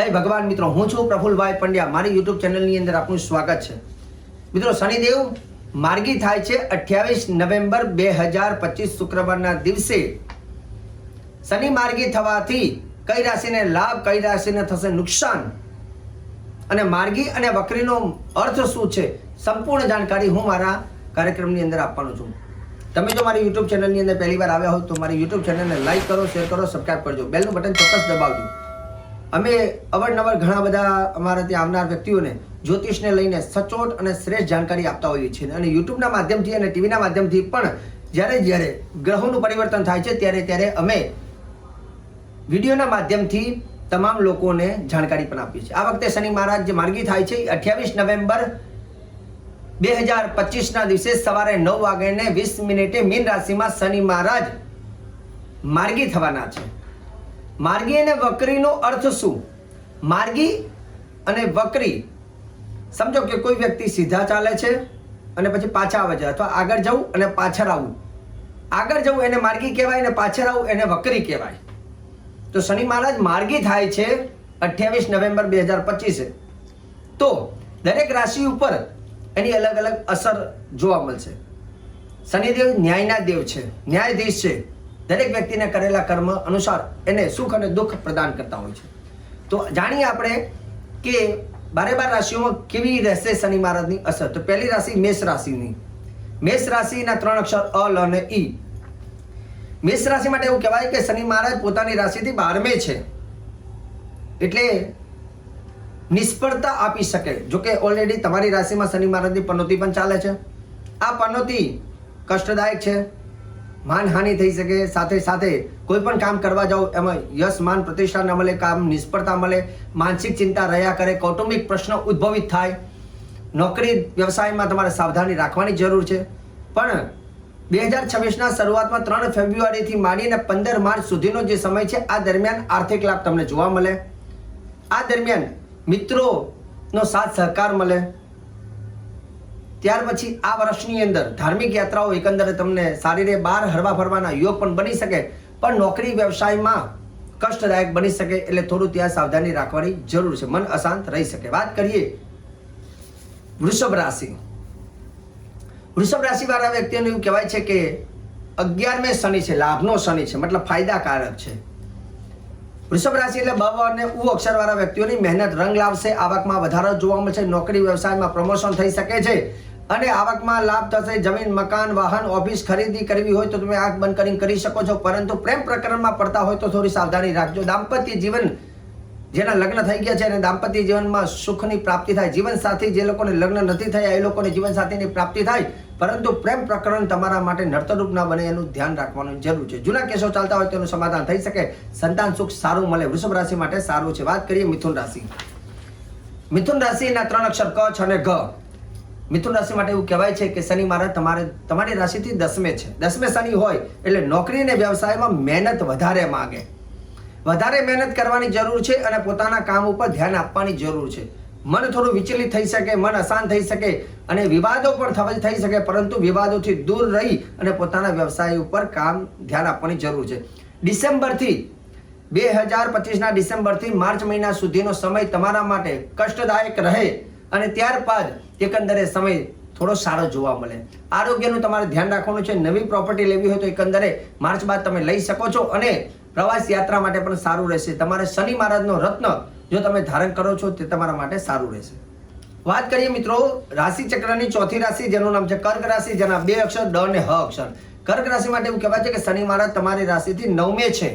જય ભગવાન. મિત્રો, હું છું પ્રફુલભાઈ પંડ્યા. મારી યુટ્યુબ ચેનલની અંદર આપનું સ્વાગત છે. મિત્રો, શનિદેવ માર્ગી થાય છે અઠ્યાવીસ નવેમ્બર બે હજાર પચીસ શુક્રવારના દિવસે. શનિ માર્ગી થવાથી કઈ રાશિને લાભ, કઈ રાશિને થશે નુકસાન? અને માર્ગી અને વક્રીનો અર્થ શું છે? સંપૂર્ણ જાણકારી હું મારા કાર્યક્રમની અંદર આપવાનો છું. તમે જો મારી યુટ્યુબ ચેનલની અંદર પહેલી વાર આવ્યા હો તો મારી યુટ્યુબ ચેનલને લાઈક કરો શેર કરો સબસ્ક્રાઈબ કરજો. બેલનું બટન ચોક્કસ દબાવજો. અમે અવારનવાર ઘણા બધા અમારા ત્યાં આવનાર વ્યક્તિઓને જ્યોતિષને લઈને સચોટ અને શ્રેષ્ઠ જાણકારી આપતા હોઈએ છીએ. અને યુટ્યુબના માધ્યમથી અને ટીવીના માધ્યમથી પણ જ્યારે જ્યારે ગ્રહોનું પરિવર્તન થાય છે, ત્યારે ત્યારે અમે વિડીયોના માધ્યમથી તમામ લોકોને જાણકારી પણ આપીએ છીએ. આ વખતે શનિ મહારાજ જે માર્ગી થાય છે અઠ્યાવીસ નવેમ્બર બે હજાર પચીસના દિવસે સવારે નવ વાગ્યાને વીસ મિનિટે મીન રાશિમાં શનિ મહારાજ માર્ગી થવાના છે. માર્ગી અને વક્રીનો અર્થ શું? માર્ગી અને વક્રી. સમજો કે કોઈ વ્યક્તિ સીધા ચાલે છે અને પછી પાછા આવે છે અથવા આગળ જવું અને પાછળ આવવું. આગળ જવું એને માર્ગી કહેવાય અને પાછળ આવવું એને વક્રી કહેવાય. તો શનિ મહારાજ, માર્ગી થાય છે અઠ્યાવીસ નવેમ્બર બે હજાર પચીસે. તો દરેક રાશિ ઉપર એની અલગ અલગ અસર જોવા મળશે. શનિદેવ ન્યાયના દેવ છે. ન્યાયાધીશ છે. દરેક વ્યક્તિને કરેલા કર્મ અનુસાર એને સુખ અને દુઃખ પ્રદાન કરતા હોય છે. તો જાણીએ આપણે કે બારે બાર રાશિઓમાં કેવી રહેશે શનિ મહારાજની અસર? તો પહેલી રાશિ મેષ રાશિની. મેષ રાશિના ત્રણ અક્ષર અ, લ અને ઈ. મેષ રાશિ માટે એવું કહેવાય કે શનિ મહારાજ પોતાની રાશિથી બારમે છે. એટલે નિષ્ફળતા આપી શકે. જો કે ઓલરેડી તમારી રાશિમાં શનિ મહારાજની પનોતી પણ ચાલે છે. આ પનોતી કષ્ટદાયક છે. માનહાનિ થઈ શકે, સાથે સાથે કોઈ પણ કામ કરવા જાઓ, એમાં યશ, માન, પ્રતિષ્ઠા ન મળે, કામ નિષ્ફળતા મળે, માનસિક ચિંતા રહ્યા કરે, કૌટુંબિક પ્રશ્નો ઉદ્ભવિત થાય. નોકરી, વ્યવસાયમાં તમારે સાવધાની રાખવાની જરૂર છે. પણ બે હજાર છવ્વીસના શરૂઆતમાં ત્રણ ફેબ્રુઆરીથી માંડીને પંદર માર્ચ સુધીનો જે સમય છે, આ દરમિયાન આર્થિક લાભ તમને જોવા મળે. આ દરમિયાન મિત્રોનો સાથ સહકાર મળે. ત્યાર પછી આ વર્ષની અંદર ધાર્મિક યાત્રાઓ એકંદરે તમને સારી રીતે બહાર હરવા ફરવાના યોગ પણ બની શકે, પણ નોકરી વ્યવસાયમાં કષ્ટદાયક બની શકે એટલે થોડું ત્યાં સાવધાની રાખવાની જરૂર છે. મન અશાંત રહી શકે. વાત કરીએ વૃષભ રાશિ. વૃષભ રાશિ વાળા વ્યક્તિઓને એવું કહેવાય છે કે અગિયારમે શનિ છે, લાભનો શનિ છે, મતલબ ફાયદાકારક છે. વૃષભ રાશિ એટલે બ અને ઉ અક્ષરવાળા વ્યક્તિઓની મહેનત, રંગ લાવશે, આવકમાં વધારો જોવા મળશે, નોકરી વ્યવસાયમાં પ્રમોશન થઈ શકે છે. અને આવકમાં લાભ થશે. જમીન, મકાન, વાહન, ઓફિસ ખરીદી કરવી હોય તો તમે આંખ બંધ કરીને કરી શકો છો. પરંતુ પ્રેમ પ્રકરણમાં પડતા હોય તો થોડી સાવધાની રાખજો. દાંપત્ય જીવન જેના લગ્ન થઈ ગયા છે અને દાંપત્ય જીવનમાં સુખની પ્રાપ્તિ થાય. જીવન સાથી જે લોકોને લગ્ન નથી થયા, એ લોકોને જીવન સાથીની પ્રાપ્તિ થાય. પરંતુ પ્રેમ પ્રકરણ તમારા માટે નર્તરૂપ ના બને એનું ધ્યાન રાખવાનું જરૂર છે. જૂના કેસો ચાલતા હોય તેનું સમાધાન થઈ શકે. સંતાન સુખ સારું મળે. વૃષભ રાશિ માટે સારું છે. વાત કરીએ મિથુન રાશિ. મિથુન રાશિના ત્રણ અક્ષર ક, છ અને ઘ. મિથુન રાશિ માટે એવું કહેવાય છે કે શનિ મહારાજ તમારે, તમારી રાશિથી દસમે છે. દસમે શનિ હોય એટલે નોકરી અને વ્યવસાયમાં મહેનત વધારે માગે. વધારે મહેનત કરવાની જરૂર છે અને પોતાના કામ ઉપર ધ્યાન આપવાની જરૂર છે. મન થોડું વિચલિત થઈ શકે, મન અશાંત થઈ શકે અને વિવાદો પણ થઈ શકે, પરંતુ વિવાદોથી દૂર રહી અને પોતાના વ્યવસાય ઉપર કામ ધ્યાન આપવાની જરૂર છે. ડિસેમ્બરથી, બે હજાર પચીસના ડિસેમ્બરથી માર્ચ મહિના સુધીનો સમય તમારા માટે કષ્ટદાયક રહે. અને ત્યારબાદ એકંદરે સમય થોડો સારો જોવા મળે. આરોગ્યનું તમારે ધ્યાન રાખવાનું છે. નવી પ્રોપર્ટી લેવી હોય તો એકંદરે માર્ચ બાદ તમે લઈ શકો છો અને પ્રવાસ યાત્રા માટે પણ સારું રહેશે. તમારે શનિ મહારાજનો રત્ન જો તમે ધારણ કરો છો તે તમારા માટે સારું રહેશે. વાત કરીએ મિત્રો રાશિ ચક્રની ચોથી રાશિ જેનું નામ છે કર્ક રાશિ, જેના બે અક્ષર ડ અને હ અક્ષર. કર્ક રાશિ માટે એવું કહેવાય છે કે શનિ મહારાજ તમારી રાશિથી નવમે છે.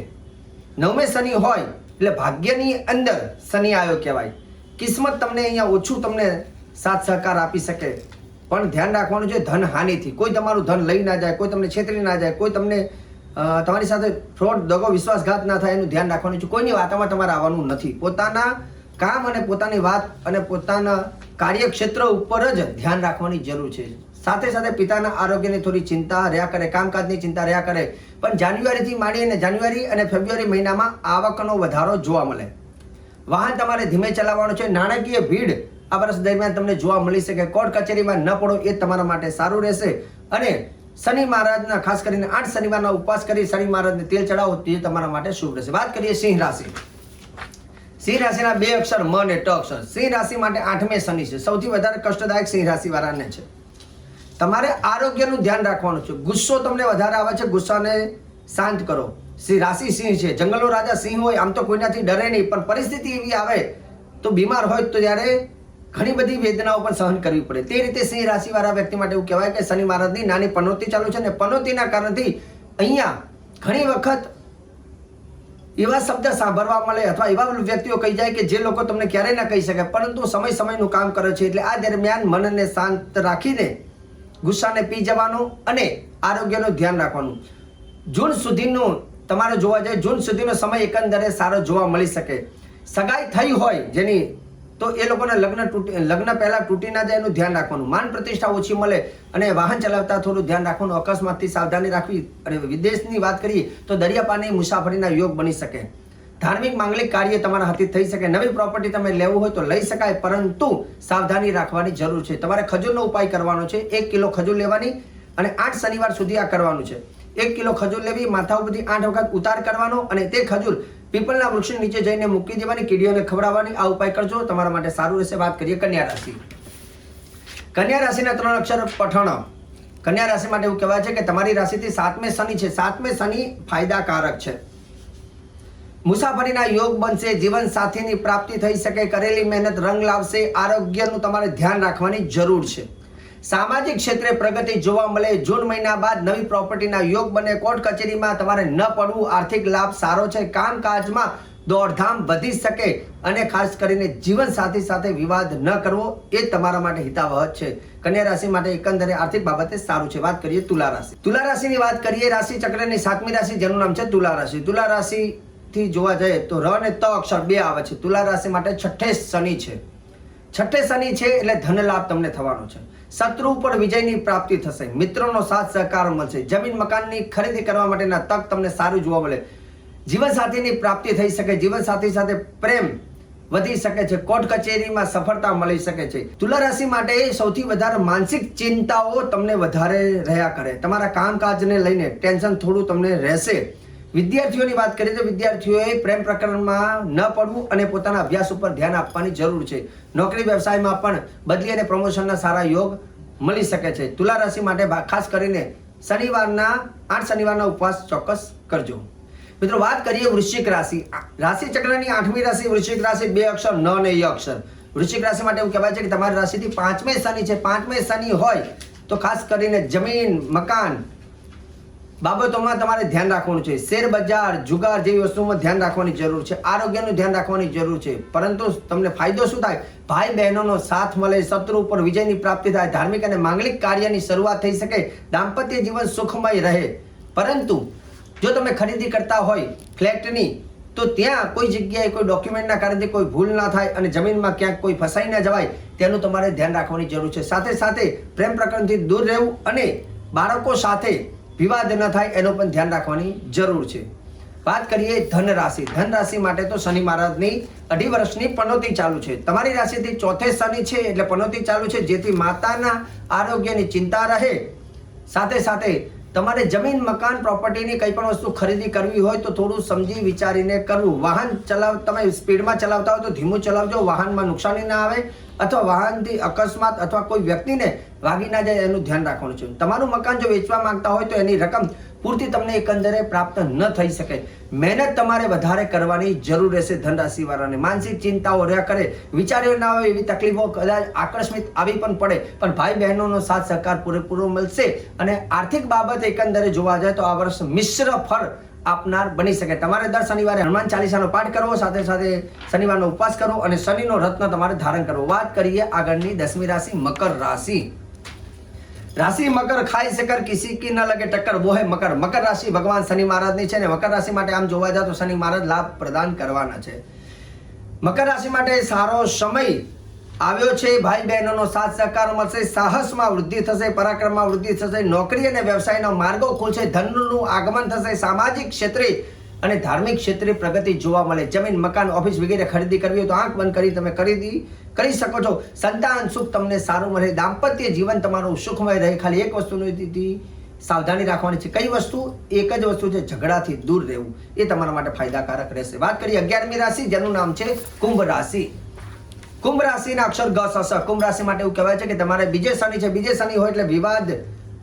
નવમે શનિ હોય એટલે ભાગ્યની અંદર શનિ આવ્યો કહેવાય. કિસ્મત તમને અહીંયા ઓછું તમને સાથ સહકાર આપી શકે. પણ ધ્યાન રાખવાનું છે ધન હાનિથી. કોઈ તમારું ધન લઈ ના જાય, કોઈ તમને છેતરી ના જાય, કોઈ તમને તમારી સાથે ફ્રોડ, દગો, વિશ્વાસઘાત ના થાય એનું ધ્યાન રાખવાનું છે. કોઈની વાતમાં તમારે આવવાનું નથી. પોતાના કામ અને પોતાની વાત અને પોતાના કાર્યક્ષેત્ર ઉપર જ ધ્યાન રાખવાની જરૂર છે. સાથે સાથે પિતાના આરોગ્યની થોડી ચિંતા રહ્યા કરે, કામકાજની ચિંતા રહ્યા કરે. પણ જાન્યુઆરીથી માંડીને જાન્યુઆરી અને ફેબ્રુઆરી મહિનામાં આવકનો વધારો જોવા મળે. વાહન તમારે ધીમે ચલાવવાનું છે. નાણાકીય ભીડ આ વર્ષ દરમિયાન તમને જોવા મળી શકે. કોર્ટ કચેરીમાં ન પડો, એ તમારા માટે સારું રહેશે. અને શનિ મહારાજના, ખાસ કરીને આઠ શનિવારના ઉપવાસ કરી શનિ મહારાજને તેલ ચડાવો, તે તમારા માટે શુભ રહેશે. વાત કરીએ સિંહ રાશિ. સિંહ રાશિના બે અક્ષર, મ અને ટ અક્ષર. સિંહ રાશિ માટે આઠમે શનિ છે. સૌથી વધારે કષ્ટદાયક સિંહ રાશિ વાળાને છે. તમારે આરોગ્યનું ધ્યાન રાખવાનું છે. ગુસ્સો તમને વધારે આવે છે. ગુસ્સાને શાંત કરો. સિંહ રાશિ સિંહ છે. જંગલનો રાજા સિંહ હોય, આમ તો કોઈનાથી ડરે નહીં, પણ પરિસ્થિતિ એવી આવે, તો બીમાર હોય તો ત્યારે ઘણી બધી વેદનાઓ પણ સહન કરવી પડે. તે રીતે સિંહ રાશિવાળા વ્યક્તિ માટે એવું કહેવાય કે શનિ મહારાજની નાની પનોતી ચાલુ છે અને પનોતીના કારણથી અહીંયા ઘણી વખત એવા શબ્દ સાંભળવા મળે અથવા એવા વ્યક્તિઓ કહી જાય કે જે લોકો તમને ક્યારેય ના કહી શકે, પરંતુ સમય સમયનું કામ કરે છે એટલે આ દરમિયાન મનને શાંત રાખીને ગુસ્સાને પી જવાનું અને આરોગ્યનું ધ્યાન રાખવાનું. જૂન સુધીનું તમારે જોવા જાય, જૂન સુધીનો સમય એકંદરે સારો જોવા મળી શકે. સગાઈ થઈ હોય જેની, તો એ લોકોને લગ્ન તૂટી, લગ્ન પહેલાં તૂટી ના જાય એનું ધ્યાન રાખવાનું. માન પ્રતિષ્ઠા ઓછી મળે અને વાહન ચલાવતા થોડું ધ્યાન રાખવાનું, અકસ્માતથી સાવધાની રાખવી. અને વિદેશની વાત કરીએ, તો દરિયાપાની મુસાફરીના યોગ બની શકે. ધાર્મિક માંગલિક કાર્ય તમારા હાથે થઈ શકે. નવી પ્રોપર્ટી તમે લેવું હોય તો લઈ શકાય, પરંતુ સાવધાની રાખવાની જરૂર છે. તમારે ખજૂરનો ઉપાય કરવાનો છે. એક કિલો ખજૂર લેવાની અને આઠ શનિવાર સુધી આ કરવાનું છે. એક કિલો ખજૂર લેવી, માથા ઉપરથી આઠ વખત ઉતાર કરવાનો અને તે ખજૂર પીપળના વૃક્ષ નીચે જઈને મૂકી દેવાની, કીડીઓને ખવડાવવાની. આ ઉપાય કરજો. તમારા માટે સારું રહેશે. વાત કરીએ કન્યા રાશિ. કન્યા રાશિના ત્રણ અક્ષર પઠણ કન્યા રાશિ માટે એવું કહેવાય છે કે તમારી રાશિથી સાતમે શનિ છે. સાતમે શનિ ફાયદાકારક છે. મુસાફરીના યોગ બનશે, જીવન સાથીની પ્રાપ્તિ થઈ શકે, કરેલી મહેનત રંગ લાવશે, આરોગ્યનું તમારે ધ્યાન રાખવાની જરૂર છે. સામાજિક ક્ષેત્રે પ્રગતિ જોવા મળે. જૂન મહિના બાદ નવી પ્રોપર્ટીના યોગ બને. કોર્ટ કચેરીમાં તમારે ન પડવું. આર્થિક લાભ સારો છે. કામકાજમાં દોડધામ વધી શકે અને ખાસ કરીને જીવન સાથી સાથે વિવાદ ન કરવો એ તમારા માટે હિતાવહ છે. કન્યા રાશિ માટે એકંદરે આર્થિક બાબતે સારું છે. વાત કરીએ તુલા રાશિ. તુલા રાશિની વાત કરીએ. રાશિ ચક્રની સાતમી રાશિ, જેનું નામ છે તુલા રાશિ. તુલા રાશિ થી જોવા જઈએ તો ર અને ત અક્ષર બે આવે છે. તુલા રાશિ માટે છઠ્ઠે શનિ છે. છઠ્ઠે શનિ છે એટલે ધન લાભ તમને થવાનો છે. શત્રુ ઉપર વિજયની પ્રાપ્તિ થશે. મિત્રોનો સાથ સહકાર મળશે. જમીન મકાનની ખરીદી કરવા માટેના તક તમને સારું જોવા મળે. જીવનસાથીની પ્રાપ્તિ થઈ શકે. જીવનસાથી સાથે પ્રેમ વધી શકે છે. કોર્ટ કચેરીમાં સફળતા મળી શકે છે. તુલા રાશિ માટે સૌથી વધારે માનસિક ચિંતાઓ તમને વધારે રહ્યા કરે. તમારા કામકાજને લઈને ટેન્શન થોડું તમને રહેશે. વિદ્યાર્થીઓની વાત કરીએ તો વિદ્યાર્થીઓએ પ્રેમ પ્રકરણમાં ન પડવું અને પોતાના અભ્યાસ ઉપર ધ્યાન આપવાની જરૂર છે. નોકરી વ્યવસાયમાં પણ બદલી અને પ્રમોશનના સારા યોગ મળી શકે છે. તુલા રાશિ માટે ખાસ કરીને શનિવારના, આઠ શનિવારના ઉપવાસ ચોક્કસ કરજો. મિત્રો, વાત કરીએ વૃશ્ચિક રાશિ. રાશિ ચક્રની આઠમી રાશિ, વૃશ્ચિક રાશિ બે અક્ષર, ન અને ય અક્ષર. વૃશ્ચિક રાશિ માટે એવું કહેવાય છે કે તમારી રાશિથી પાંચમે શનિ છે. પાંચમે શનિ હોય તો ખાસ કરીને જમીન, મકાન બાબતોમાં તમારે ધ્યાન રાખવાનું છે. શેર બજાર, જુગાર જેવી વસ્તુમાં ધ્યાન રાખવાની જરૂર છે. આરોગ્યનું ધ્યાન રાખવાની જરૂર છે. પરંતુ તમને ફાયદો શું થાય? ભાઈ બહેનોનો સાથ મળે, શત્રુ ઉપર વિજયની પ્રાપ્તિ થાય, ધાર્મિક અને માંગલિક કાર્યની શરૂઆત થઈ શકે, દાંપત્ય જીવન સુખમય રહે. પરંતુ જો તમે ખરીદી કરતા હોય ફ્લેટની, તો ત્યાં કોઈ જગ્યાએ કોઈ ડોક્યુમેન્ટના કારણે કોઈ ભૂલ ના થાય અને જમીનમાં ક્યાંક કોઈ ફસાઈ ના જવાય, તેનું તમારે ધ્યાન રાખવાની જરૂર છે. સાથે સાથે પ્રેમ પ્રકરણથી દૂર રહેવું અને બાળકો સાથે વિવાદ ન થાય, એનું પણ ધ્યાન રાખવાની જરૂર છે. વાત કરીએ ધન રાશિ ધન રાશિ માટે તો શનિ મહારાજની અઢી વર્ષની પનોતી ચાલુ છે. તમારી રાશિથી ચોથે શનિ છે, એટલે પનોતી ચાલુ છે, જેથી માતાના આરોગ્યની ચિંતા રહે. સાથે સાથે તમારે જમીન, મકાન, પ્રોપર્ટીની કંઈ પણ વસ્તુ ખરીદી કરવી હોય તો થોડું સમજી વિચારીને કરવું. વાહન ચલાવ, તમે સ્પીડમાં ચલાવતા હોય તો ધીમું ચલાવજો. વાહનમાં નુકસાની ના આવે અથવા વાહનથી અકસ્માત અથવા કોઈ વ્યક્તિને વાગી ના જાય એનું ધ્યાન રાખવાનું છે. તમારું મકાન જો વેચવા માંગતા હોય તો એની રકમ પૂરતી તમને એકંદરે પ્રાપ્ત ન થઈ શકે. મહેનત તમારે વધારે કરવાની જરૂર રહેશે ધનરાશિ વાળાને માનસિક ચિંતાઓ રહ્યા કરે, વિચાર્યો ના હોય એવી તકલીફો કદાચ આકસ્મિક આવી પણ પડે. પણ ભાઈ બહેનોનો સાથ સહકાર પૂરેપૂરો મળશે અને આર્થિક બાબત એકંદરે જોવા જાય તો આ વર્ષ મિશ્ર ફળ આપનાર બની શકે. તમારે દર શનિવારે હનુમાન ચાલીસાનો પાઠ કરવો, સાથે સાથે શનિવારનો ઉપવાસ કરવો અને શનિનો રત્ન તમારે ધારણ કરવો. વાત કરીએ આગળની દસમી રાશિ, મકર રાશિ. રાશિ મકર ખાઈ શકર કિસી કી ન લગે ટક્કર બોહે મકર. મકર રાશિ ભગવાન શનિ મહારાજની છે ને મકર રાશિ માટે આમ જોવા જાય તો શનિ મહારાજ લાભ પ્રદાન કરવાના છે. મકર રાશિ માટે સારો સમય આવ્યો છે. ભાઈ બહેનોનો સાથ સહકાર મળશે, સાહસમાં વૃદ્ધિ થશે, પરાક્રમમાં વૃદ્ધિ થશે, નોકરી અને વ્યવસાયનો માર્ગો ખુલશે, ધનનું આગમન થશે, સામાજિક ક્ષેત્રે અને ધાર્મિક ક્ષેત્રે પ્રગતિ જોવા મળે. જમીન, મકાન, ઓફિસ વગેરે ખરીદી કરવી હોય તો આંખ બંધ કરી તમે ખરીદી કરી શકો છો. સંતાન સુખ તમને સારું મળે. દાંપત્ય જીવન તમારું સુખમય રહે. ખાલી એક વસ્તુની સાવધાની રાખવાની છે. કઈ વસ્તુ? એક જ વસ્તુ છે, ઝઘડાથી દૂર રહેવું. એ તમારા માટે ફાયદાકારક રહેશે. વાત કરીએ અગિયારમી રાશિ, જેનું નામ છે કુંભ રાશિ. કુંભ રાશિના અક્ષર ગ સ. કુંભ રાશિ માટે એવું કહેવાય છે કે તમારે બીજે શનિ છે. બીજે શનિ હોય એટલે વિવાદ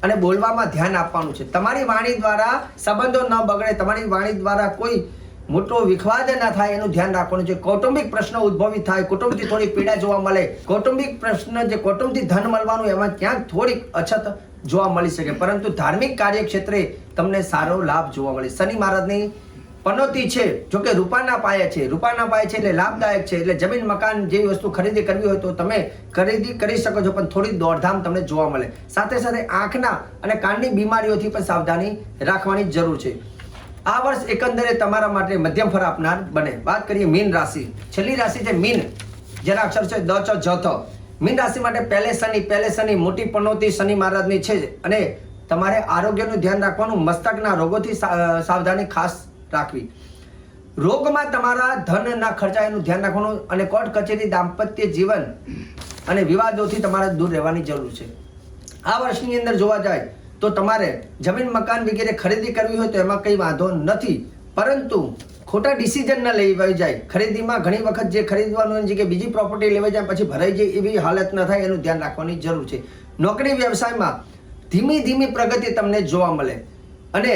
અને બોલવામાં ધ્યાન આપવાનું છે. તમારી વાણી દ્વારા સંબંધો ન બગડે, તમારી વાણી દ્વારા કોઈ મોટો વિખવાદ ન થાય એનું ધ્યાન રાખવાનું છે. કૌટુંબિક પ્રશ્ન ઉદ્ભવિત થાય, કુટુંબથી થોડી પીડા જોવા મળે. કૌટુંબિક પ્રશ્ન જે કૌટુંબથી ધન મળવાનું, એમાં ક્યાંક થોડીક અછત જોવા મળી શકે. પરંતુ ધાર્મિક કાર્યક્ષેત્રે તમને સારો લાભ જોવા મળે. શનિ મહારાજની પનોતી છે, જો કે રૂપાના પાયે છે. રૂપાના પાયે છે એટલે લાભદાયક છે. એટલે જમીન, મકાન જેવી વસ્તુ ખરીદી કરવી હોય તો તમે ખરીદી કરી શકો છો, પણ થોડી દોડધામ તમને જોવા મળે. સાથે સાથે આંખના અને કાનની બીમારીઓથી પણ સાવધાની રાખવાની જરૂર છે. આ વર્ષ એકંદરે તમારા માટે મધ્યમ ફર આપનાર બને. વાત કરીએ મીન રાશિ. છેલ્લી રાશિ છે મીન. જેના અક્ષર છે દ, ચ, જ, થ. મીન રાશિ માટે પહેલે શનિ પહેલે શનિ, મોટી પનોતી શનિ મહારાજની છે અને તમારે આરોગ્યનું ધ્યાન રાખવાનું, મસ્તકના રોગોથી સાવધાની ખાસ રાખવી. રોગમાં તમારા ધનના ખર્ચાનું ધ્યાન રાખવાનું અને કોર્ટ કચેરી દાંપત્ય જીવન અને વિવાદોથી તમારે દૂર રહેવાની જરૂર છે. આ વર્ષની અંદર જોવા જાય તો તમારે જમીન, મકાન વગેરે ખરીદી કરવી હોય તો એમાં કંઈ વાંધો નથી. પરંતુ ખોટા ડિસિઝન ન લેવાઈ જાય. ખરીદીમાં ઘણી વખત જે ખરીદવાનું છે કે બીજી પ્રોપર્ટી લેવાઈ જાય પછી ભરાઈ જાય એવી હાલત ન થાય, એનું ધ્યાન રાખવાની જરૂર છે. નોકરી વ્યવસાયમાં ધીમી ધીમી પ્રગતિ તમને જોવા મળે. અને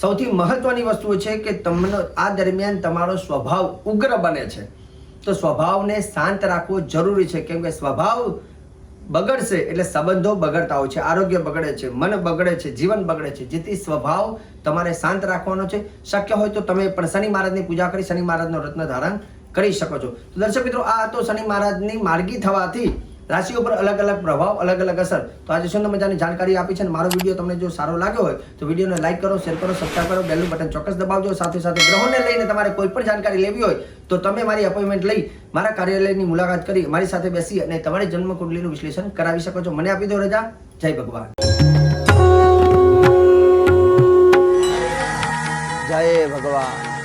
સૌથી મહત્વની વસ્તુ છે કે તમને આ દરમિયાન તમારો સ્વભાવ ઉગ્ર બને છે. તો સ્વભાવને શાંત રાખવો જરૂરી છે. કેમ કે સ્વભાવ બગડશે એટલે સંબંધો બગડતા હોય છે, આરોગ્ય બગડે છે, મન બગડે છે, જીવન બગડે છે. જેથી સ્વભાવ તમારે શાંત રાખવાનો છે. શક્ય હોય તો તમે પણ શનિ મહારાજની પૂજા કરી, શનિ મહારાજનો રત્ન ધારણ કરી શકો છો. તો દર્શક મિત્રો, આ હતો શનિ મહારાજની માર્ગી થવાથી રાશિઓ પર અલગ અલગ પ્રભાવ, અલગ અલગ અસર. તો આજે શું મજાની જાણકારી આપી છે અને મારો વીડિયો તમને જો સારો લાગ્યો હોય, તો વિડીયોને લાઇક કરો શેર કરો સબસ્ક્રાઈબ કરો, બેલનું બટન ચોક્કસ દબાવજો. સાથે સાથે ગ્રહોને લઈને તમારે કોઈ પણ જાણકારી લેવી હોય, તો તમે મારી અપોઇન્ટમેન્ટ લઈ મારા કાર્યાલયની મુલાકાત કરી મારી સાથે બેસી અને તમારી જન્મ કુંડલીનું વિશ્લેષણ કરાવી શકો છો. મને આપી દો રજા. જય ભગવાન. જય ભગવાન.